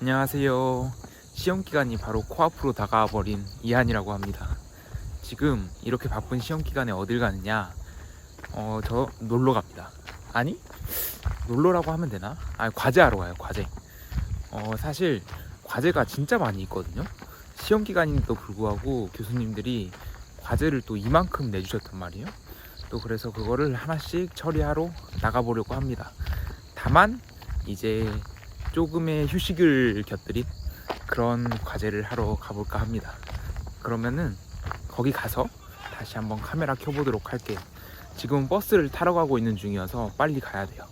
안녕하세요. 시험 기간이 바로 코앞으로 다가와 버린 이한이라고 합니다. 지금 이렇게 바쁜 시험 기간에 어딜 가느냐? 어, 저 놀러 갑니다. 아니? 놀러라고 하면 되나? 아니, 과제하러 가요, 과제. 어, 사실 과제가 진짜 많이 있거든요. 시험 기간인데도 불구하고 교수님들이 과제를 또 이만큼 내주셨단 말이에요. 또 그래서 그거를 하나씩 처리하러 나가보려고 합니다. 다만 이제 조금의 휴식을 곁들인 그런 과제를 하러 가볼까 합니다. 그러면은 거기 가서 다시 한번 카메라 켜보도록 할게요. 지금 버스를 타러 가고 있는 중이어서 빨리 가야 돼요.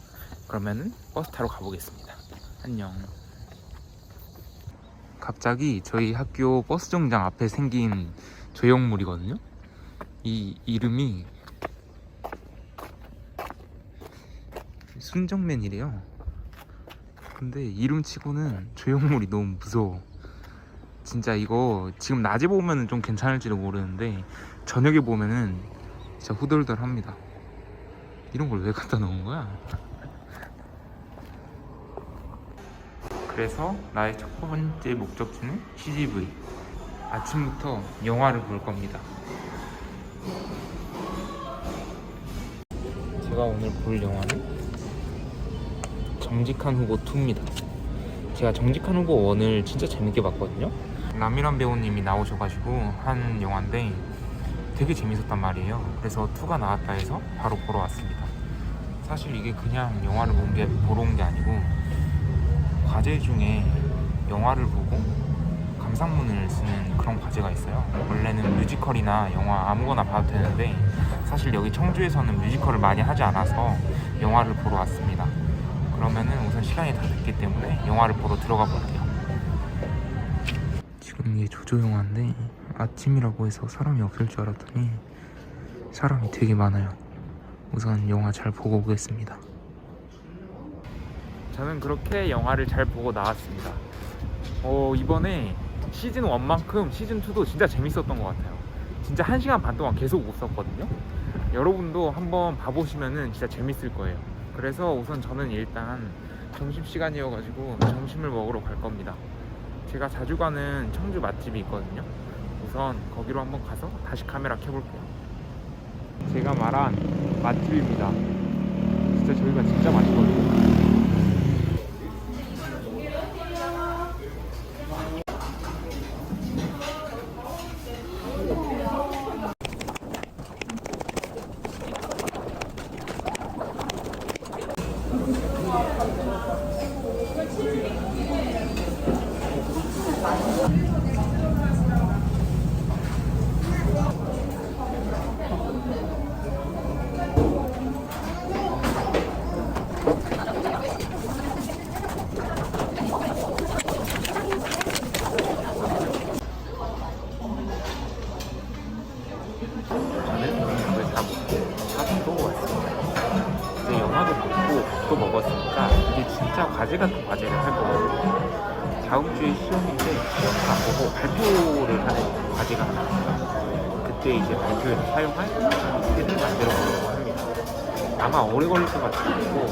그러면은 버스 타러 가보겠습니다. 안녕. 갑자기 저희 학교 버스 정장 앞에 생긴 조형물이거든요. 이 이름이 순정맨이래요. 근데 이름 치고는 조형물이 너무 무서워. 진짜 이거 지금 낮에 보면은 좀 괜찮을지도 모르는데 저녁에 보면은 진짜 후덜덜합니다. 이런 걸 왜 갖다 놓은 거야? 그래서 나의 첫 번째 목적지는 CGV. 아침부터 영화를 볼 겁니다. 제가 오늘 볼 영화는 정직한 후보 2입니다. 제가 정직한 후보 1을 진짜 재밌게 봤거든요. 남일환 배우님이 나오셔가지고 한 영화인데 되게 재밌었단 말이에요. 그래서 2가 나왔다 해서 바로 보러 왔습니다. 사실 이게 그냥 영화를 본 게, 보러 온 게 아니고 과제 중에 영화를 보고 감상문을 쓰는 그런 과제가 있어요. 원래는 뮤지컬이나 영화 아무거나 봐도 되는데 사실 여기 청주에서는 뮤지컬을 많이 하지 않아서 영화를 보러 왔습니다. 그러면은 우선 시간이 다 됐기 때문에 영화를 보러 들어가 볼게요. 지금 이게 조조 영화인데 아침이라고 해서 사람이 없을 줄 알았더니 사람이 되게 많아요. 우선 영화 잘 보고 오겠습니다. 저는 그렇게 영화를 잘 보고 나왔습니다. 어, 이번에 시즌 1만큼 시즌 2도 진짜 재밌었던 것 같아요. 진짜 1시간 반 동안 계속 웃었거든요. 여러분도 한번 봐보시면은 진짜 재밌을 거예요. 그래서 우선 저는 일단 점심시간이어가지고 점심을 먹으러 갈 겁니다. 제가 자주 가는 청주 맛집이 있거든요. 우선 거기로 한번 가서 다시 카메라 켜볼게요. 제가 말한 맛집입니다. 진짜 저희가 진짜 맛있거든요. 먹었으니까 이제 진짜 과제 같은 과제를 할 거거든요. 다음 주에 시험인데 시험을 안 보고 발표를 하는 과제가 하나 있어요. 그때 이제 발표에서 사용할 스킬을 만들어 보려고 합니다. 아마 오래 걸릴 것 같아가지고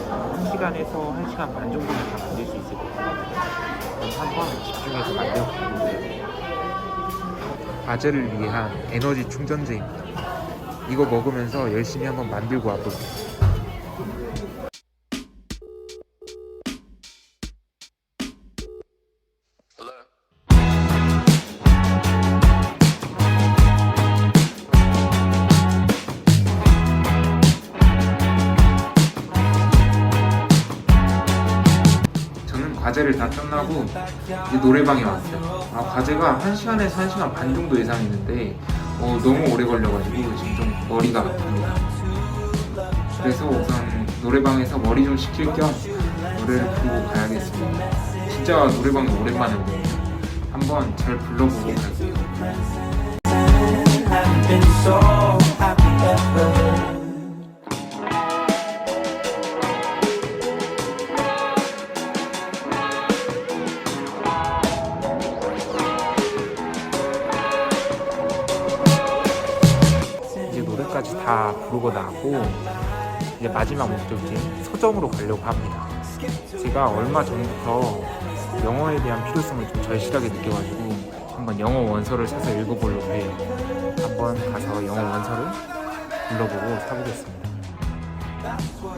1시간에서 1시간 반 정도면 다 만들 수 있을 것 같거든요. 그럼 한번 집중해서 만들어 보겠습니다. 과제를 위한 에너지 충전제입니다. 이거 먹으면서 열심히 한번 만들고 와볼게요. 과제를 다 끝나고 이제 노래방에 왔어요. 아, 과제가 1시간에서 1시간 반 정도 예상했는데 어, 너무 오래 걸려가지고 지금 좀 머리가 아픕니다. 그래서 우선 노래방에서 머리 좀 식힐 겸 노래를 부르고 가야겠습니다. 진짜 노래방에 오랜만에 오거든요. 한번 잘 불러보고 갈게요. 다 부르고 나고 이제 마지막 목적지인 서점으로 가려고 합니다. 제가 얼마 전부터 영어에 대한 필요성을 좀 절실하게 느껴가지고 한번 영어 원서를 사서 읽어보려고 해요. 한번 가서 영어 원서를 불러보고 사보겠습니다.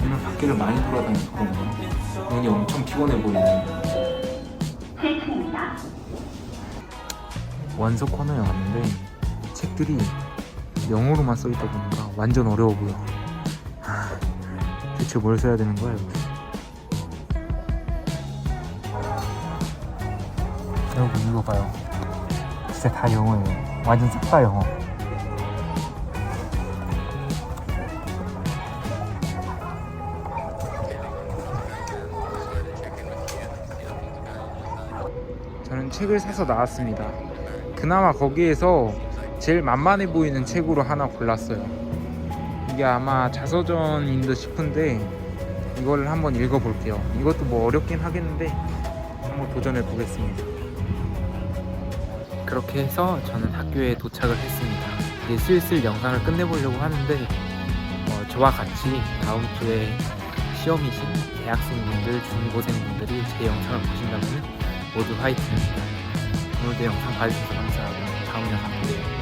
오늘 밖에를 많이 돌아다녀서 그런가 눈이 엄청 피곤해 보이네요. 원서 코너에 왔는데 책들이 영어로만 써있다 보니까 완전 어려워 보여. 하, 대체 뭘 써야 되는 거야 여기? 여러분 이거 봐요. 진짜 다 영어예요. 완전 싹 다 영어. 저는 책을 사서 나왔습니다. 그나마 거기에서 제일 만만해 보이는 책으로 하나 골랐어요. 이게 아마 자서전인 듯 싶은데 이거를 한번 읽어볼게요. 이것도 뭐 어렵긴 하겠는데 한번 도전해 보겠습니다. 그렇게 해서 저는 학교에 도착을 했습니다. 이제 슬슬 영상을 끝내보려고 하는데 어, 저와 같이 다음 주에 시험이신 대학생분들, 중고생분들이 제 영상을 보신다면 모두 화이팅입니다. 오늘도 영상 봐주셔서 감사하고 다음 영상 보세요.